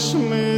Ashley.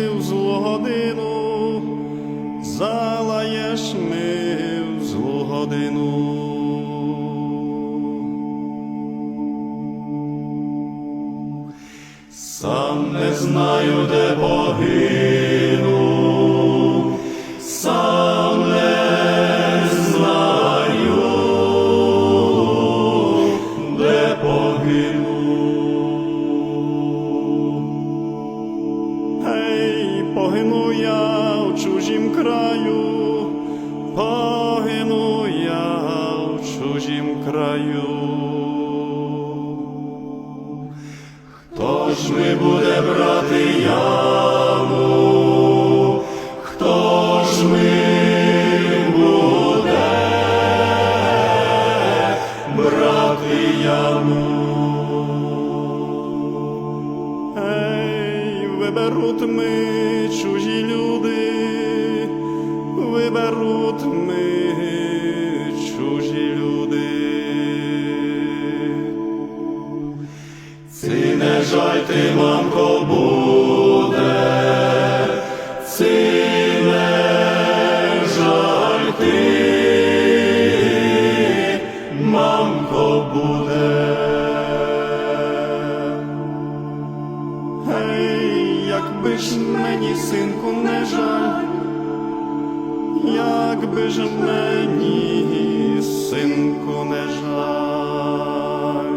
Не жаль.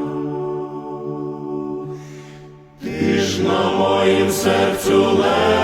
Ти ж на моїм серцю лежав,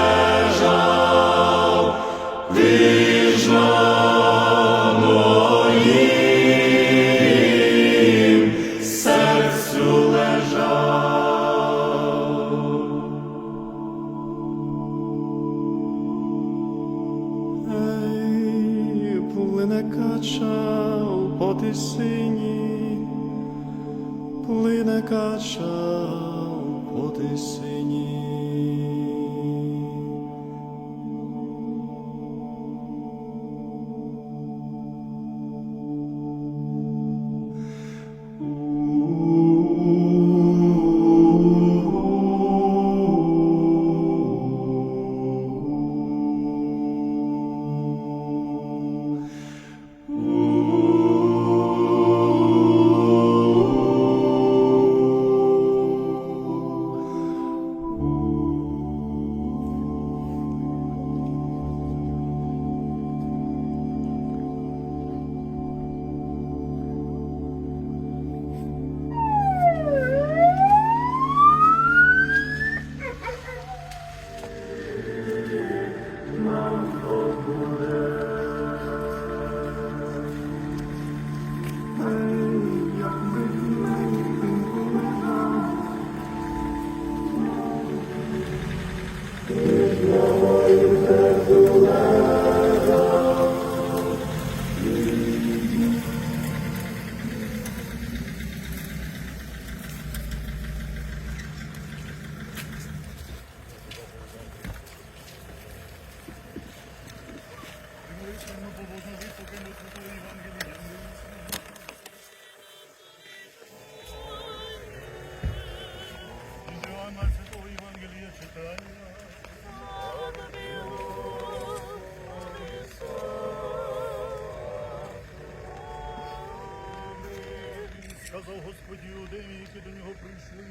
Сказав Господь іудеї, які до нього прийшли.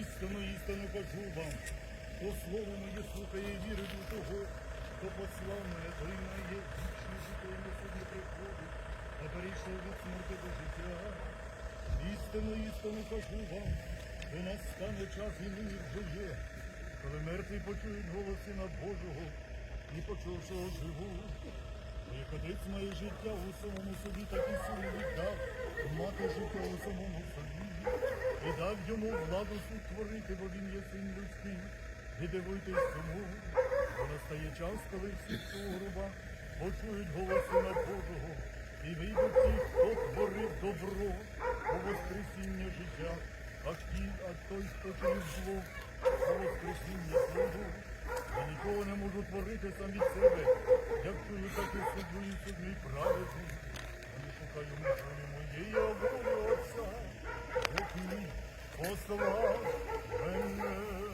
Істину, істину кажу вам, хто слово моє слухає і вірить у того, хто послав мене, той має вічне життя і на суд не приходить, а перейшов від смерти до життя. Істину, істину кажу вам, до нас стане час і нині вже є, коли мертві почують голос Сина Божого і почувши оживуть. Як отець життя у самому собі, так і син віддав мати життя у самому собі. і дав йому владу суд творити, бо він є син людський. І дивуйтесь тому, бо настає час, коли всі сугруба почують голос Сина Божого, і вийдуть ті, хто творив добро, по воскресіння життя, а ті, а той, хто чинив зло, по воскресіння свого. Я нікого не можу творити сам від себе, як чую, так і суджу і суд мій праведний. Я шукаю волі моєї, Отця, який послав мене.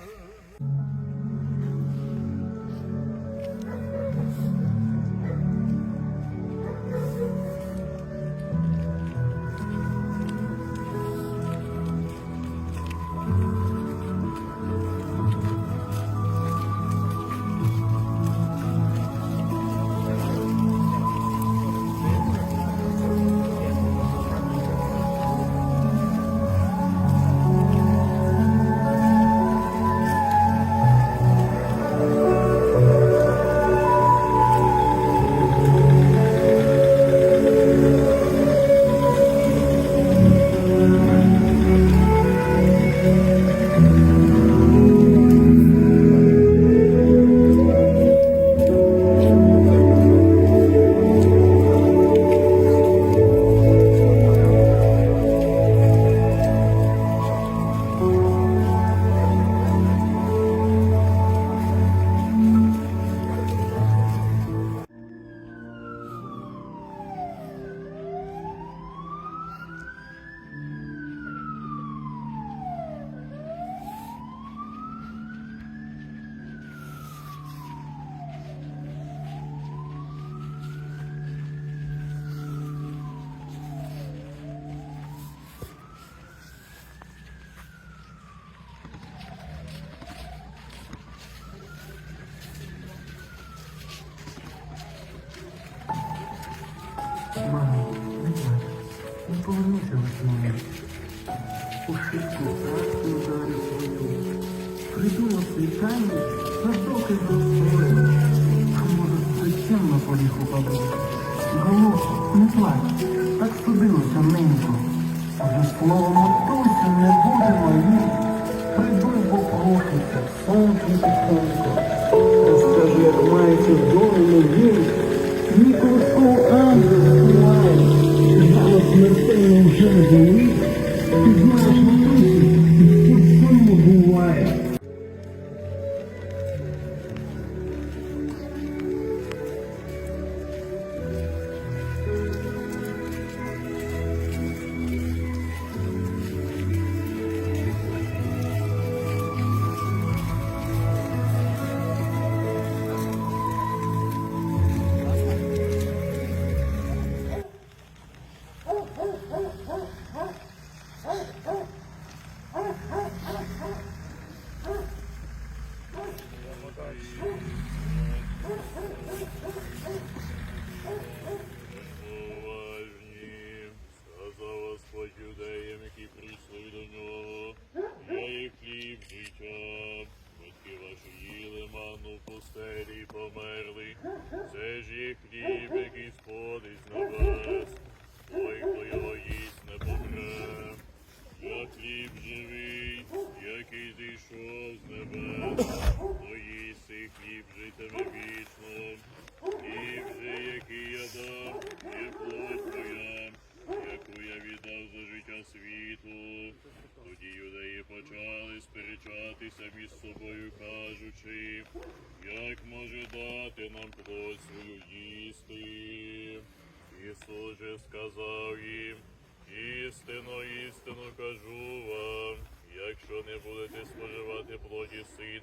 У шибку дали свою. Придумав світання на доки достою. А може, зачем на полі упаду? Головко, не плач. Так судилося ненько. Уже слово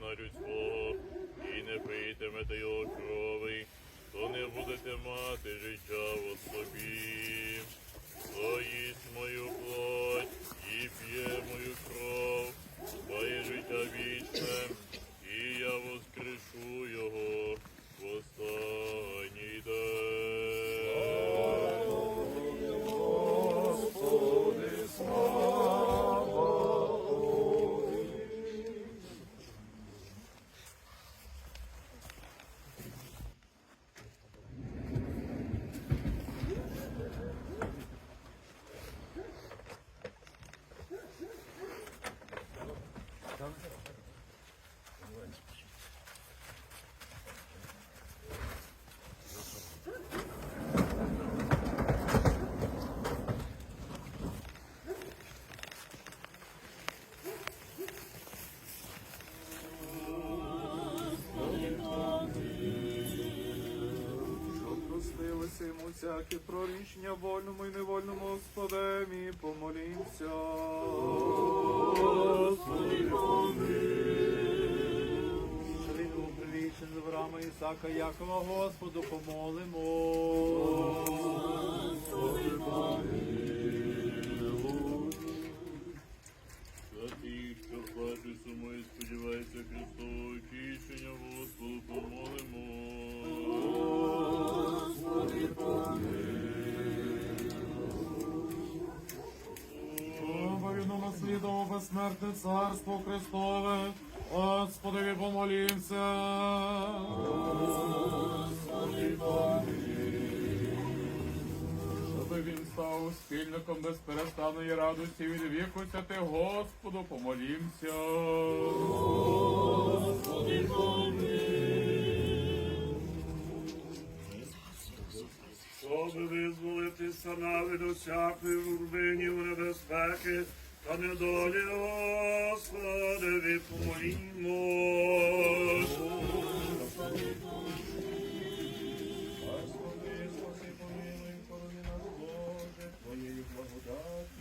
сина людського і не питимете його крови, то не будете мати життя в собі. Хто їсть мою плоть і п'є мою кров, має життя вічне, і я воскрешу його всяке прорічення вольному і невольному Господемі, помолімся. Шаліну прилічен з Авраама Ісака Якова, Господу помолимо. Святий, безсмертне царство Христове, Господові помолімся. Щоби він став спільником безперестанної радості від віку святи Господу, помолімся. Щоб визволитися на від усякої журбинів небезпеки та недолі, Господи, помолімо. Господи, спаси, помилуй, корони нас, Боже, Твоєю благодаттю.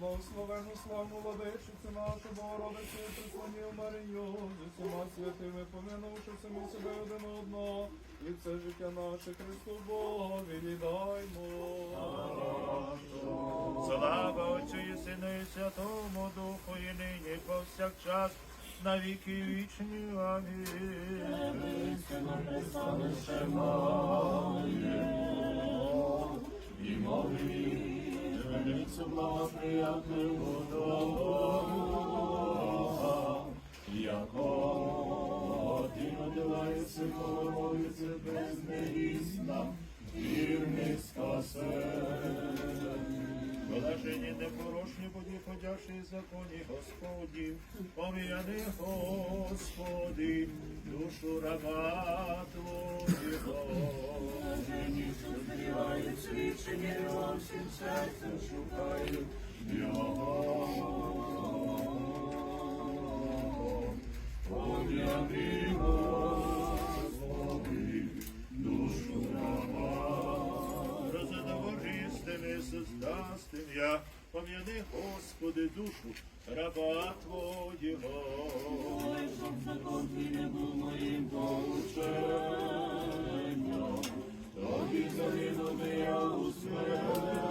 Благословену славну владичицю нашу, Богородицю, і прислонів Марію, з усіма святими, поминувши самі себе один одного, і все життя наше Христу Богові віддаймо. Слава Отцю і Сину і Святому Духу, і нині і повсякчас, на віки вічні. Амінь. І молі, зверніться благоприятному Бога, яко ти надиваєшся, молиться безневісна, вірний спасе. Блажені непорочні будь ходячі законі Господі, пом'яни Господи, душу раба Твого. Блажені, що збирають свідчення, всім серцем шукають Його. Пом'яни, Господи, душу раба Твоєго. Ой, щоб закон твій не був моїм поученням, тобі загинув я у смерті,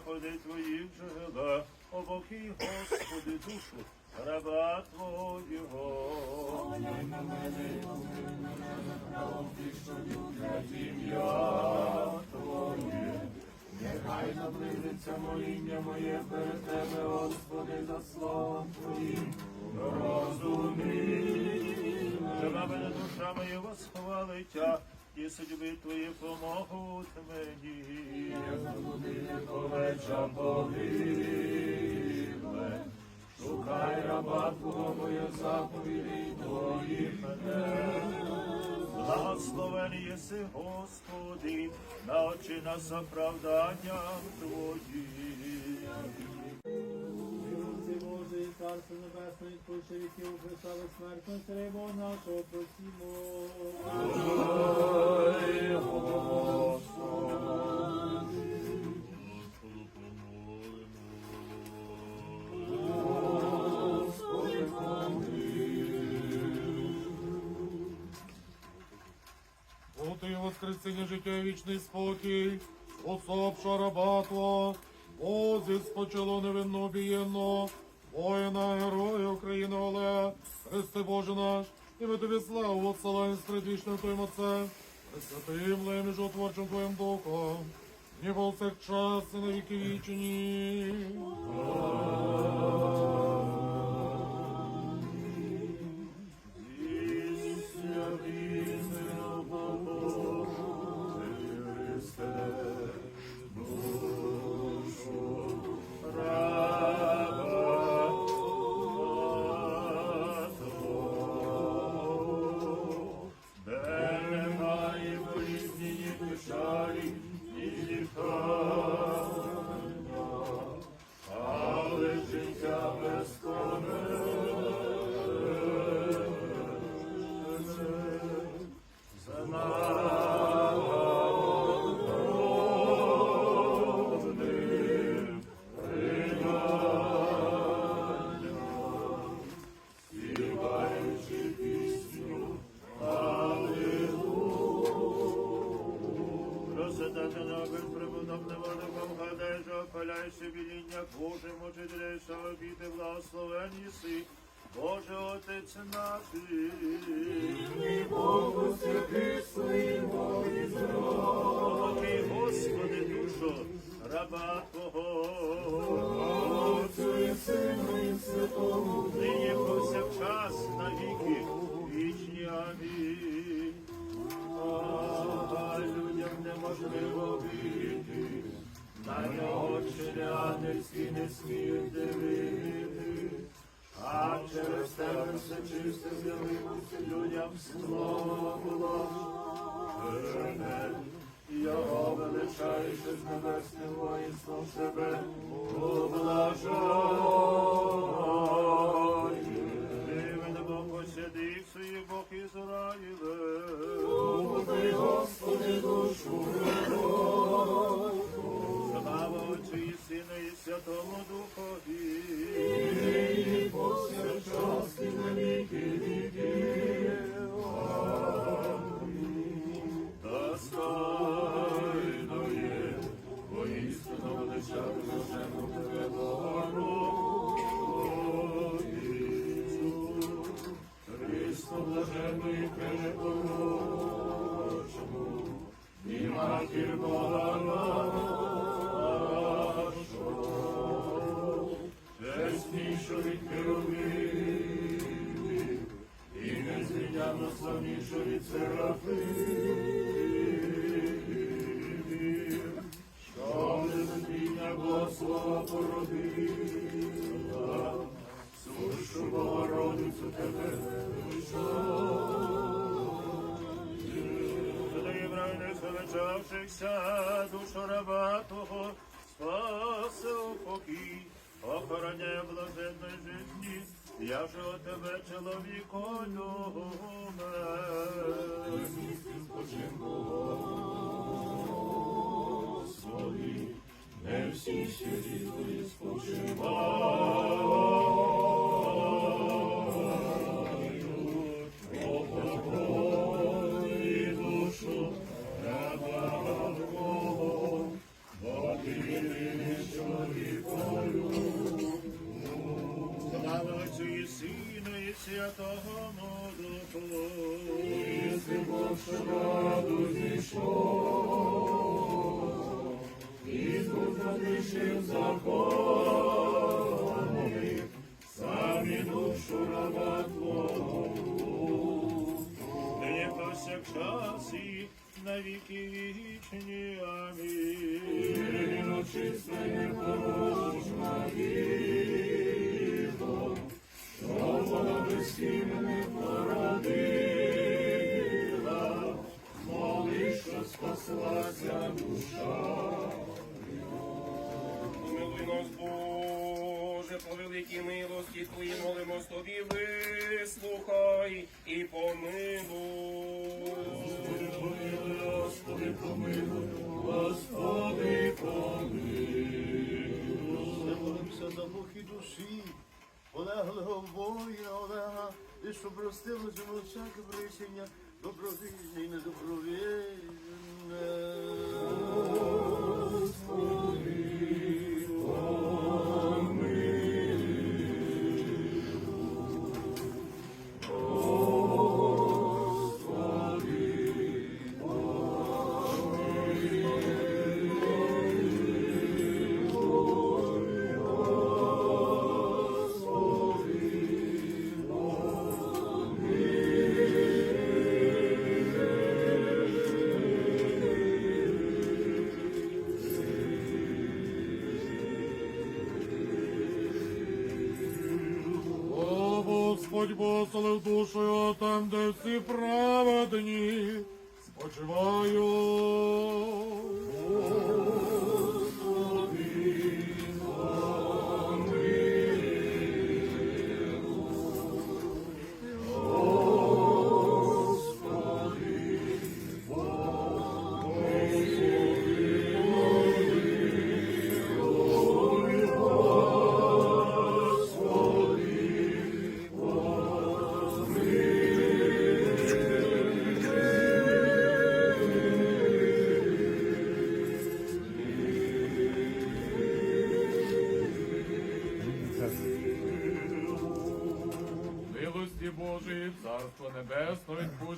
заходи твоїх джерела, обохи, Господи, душу раба Твоєго. ім'я Твоє, нехай наблизиться моління моє перед Тебе, Господи, за словом Твоїм. Розумій, жива мене душа моя восхвалиття, і судьби Твої помогуть мені. Я забуди повеча погибле, шукай раба Твого, моє заповіді Твої мене. Благословений єси, Господи, навчи нас оправданням Твоїм. Царство Небесне, відпущи віків, присали смертно, царей Бога нашого, просімо. Господу помолимо. От і воскресіння життя вічний спокій, особша раба Твого, Бозі спочило невинно обієнно, воїна, героя України Олега, Христе Боже наш, і ми тобі славу отсилаємо з предвічним Твоїм Отцем, святим Лем і животворчим Твоїм Духом, ні повсякчас і на віки вічні. Боже Отець наш. Богу святих своїм волі Помоги, Господи, душо, раба Твого. Отцю і Сину і Святому Нині повсякчас на віки вічні амінь. А людям неможливо вийти, на нього челянецькі не сміють було. Жене, його величаєш з небесним воїнством себе, облажай. Дивен Бог посядив свій Бог Ізраїле. Ти, Господи, душу Слава Отцю і Сину і Святому Духові. і повсякчас і на віки охороняє блаженної житті, я же у тебе чоловіко люме. Господи, не всі ще твої І раду зійшов, і тут залишив закони, самі душу раба Твого. Нині повсякчас і на віки вічні. Амінь. І непорожна діво, що вона без не породила, спаслася душа. Помилуй нас, Боже, по великій милості Твої молимось Тобі, вислухай і помилуй. Господи, помилуй, Господи, помилуй. Молимося за мухи душі, полеглого воїна Олега, і щоб простилося всяке рішення добровільне і недобровільне. Господь послав душою там, де всі праведні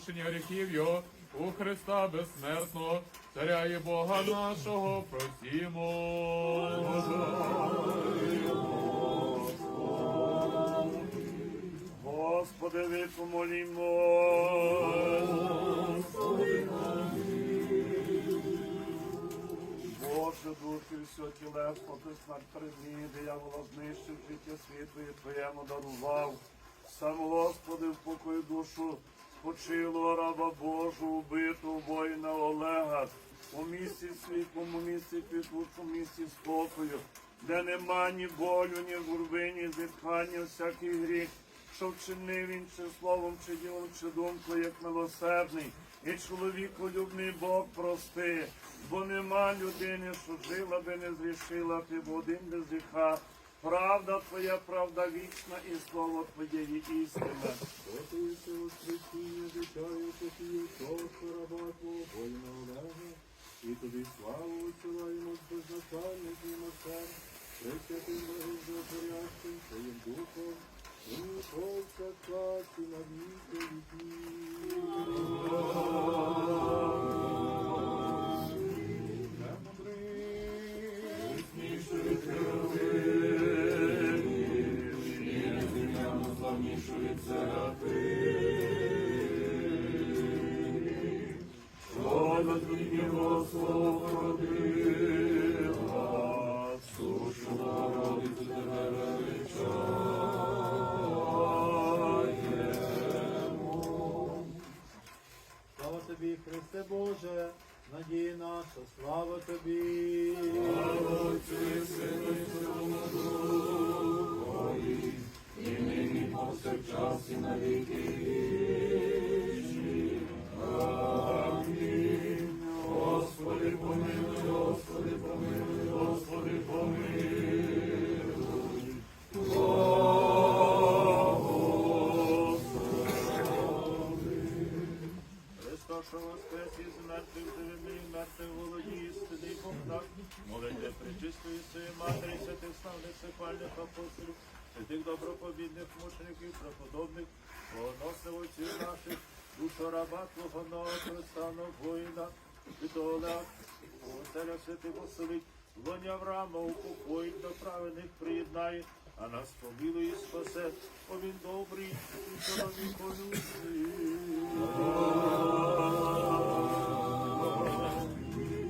відпущення гріхів його, у Христа безсмертного, Царя і Бога нашого просімо. Господи, ви помолімо. Боже, духи все тілесно, ти смерть призні, диявола знищив життя світу і твоєму дарував. Сам Господи, в покої душу спочилого раба Божу, убиту воїна Олега, у місці світлому, місці квітучому, місці спокою, де нема ні болю, ні гурби, ні зітхання, всякий гріх, що вчинив він чи словом, чи ділом, чи думкою, як милосердний, і чоловіколюбний Бог прости, бо нема людини, що жила би не зрішила, ти б один без гріха. Правда твоя, правда вічна, і слово твоє є істина. Готуйся воскресіння, дитяю, Софію, Тошка, раба Твого, воїна Олега, і тобі славу висилаємо з безначальних і мостер, пресвятим Богом Животворящим, Твоїм Духом, і повсякчас і на віки що воскрес із мертвих живими, і мертвих володі, істини Бог. Молите причистої своєї матері, святих славних сихвальних апостолів, святих добропобідних мучеників, преподобних, богоносних отців наших, душу раба Твого нового Христа, воїна, святого Олега, Оселя святих оселить, лоня Авраама упокоїть до праведних приєднає, а нас помилує і спасе, бо він добрий, і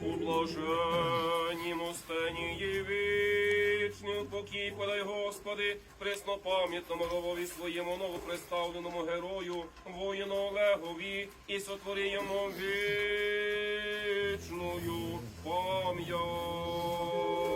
У блаженнім устані вічний покій подай, Господи, преснопам'ятному ровові своєму новоприставленому герою, воїну Олегові, і сотвори йому вічною пам'ять.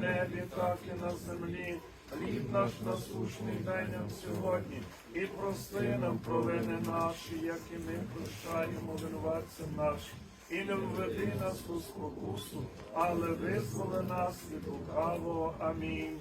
Небі, так і на землі. Хліб наш насущний дай нам сьогодні, і прости нам провини наші, як і ми прощаємо винуватцям нашим. і не введи нас у спокусу, але визволи нас від лукавого. Амінь.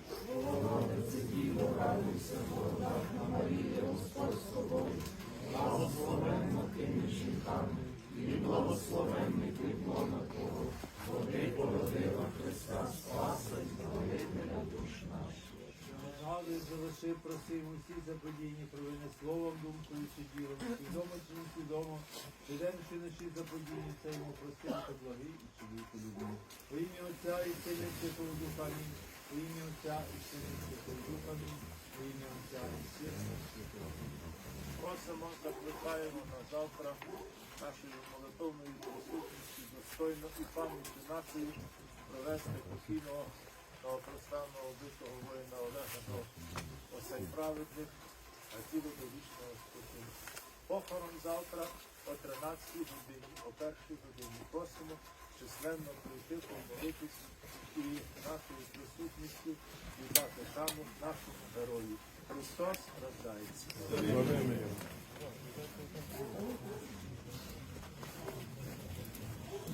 Згадуй, залиши, просив усі заподійні провини словом, думкою чи ділом, свідомо чи несвідомо, щодень чи ночі заподійні, це йому прости та благий і чоловіку любим. Во ім'я Отця і Сина Святого Духа Амінь. Во ім'я Отця і Сина Святого Духа Амінь. Во ім'я Отця і Сина Святого Духа. Просимо, закликаємо на завтра нашою молитовною присутністю достойно і пам'яті нашої провести покійного новопростанного вбитого воїна Олега до осень праведних, а тіло до вічного спокою. Похорон завтра о 13 годині, о 1 годині. Просимо численно прийти, помолитись і нашою присутністю віддати шану нашому герою. Христос рождається.